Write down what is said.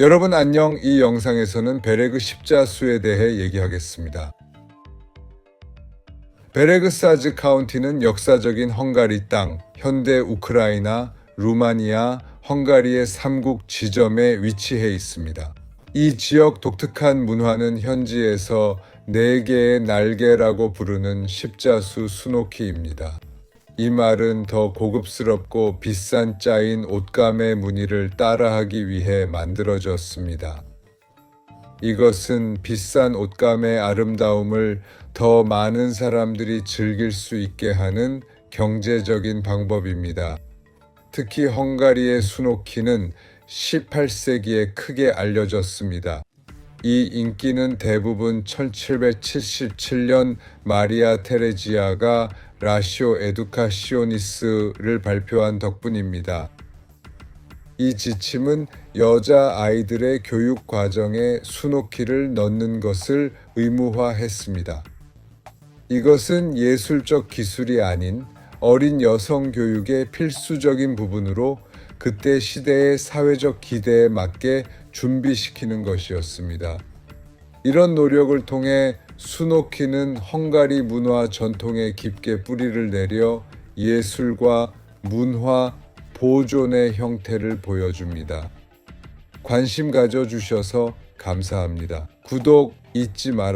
여러분 안녕. 이 영상에서는 베레그 십자수에 대해 얘기하겠습니다. 베레그사즈 카운티는 역사적인 헝가리 땅, 현대 우크라이나, 루마니아, 헝가리의 삼국 지점에 위치해 있습니다. 이 지역 독특한 문화는 현지에서 네 개의 날개라고 부르는 십자수 수노키입니다. 이 말은 더 고급스럽고 비싼 짜인 옷감의 무늬를 따라하기 위해 만들어졌습니다. 이것은 비싼 옷감의 아름다움을 더 많은 사람들이 즐길 수 있게 하는 경제적인 방법입니다. 특히 헝가리의 수노키는 18세기에 크게 알려졌습니다. 이 인기는 대부분 1777년 마리아 테레지아가 라시오 에두카시오니스를 발표한 덕분입니다. 이 지침은 여자 아이들의 교육 과정에 수노키를 넣는 것을 의무화했습니다. 이것은 예술적 기술이 아닌 어린 여성 교육의 필수적인 부분으로 그때 시대의 사회적 기대에 맞게 준비시키는 것이었습니다. 이런 노력을 통해 수노키는 헝가리 문화 전통에 깊게 뿌리를 내려 예술과 문화 보존의 형태를 보여줍니다. 관심 가져주셔서 감사합니다. 구독 잊지 말아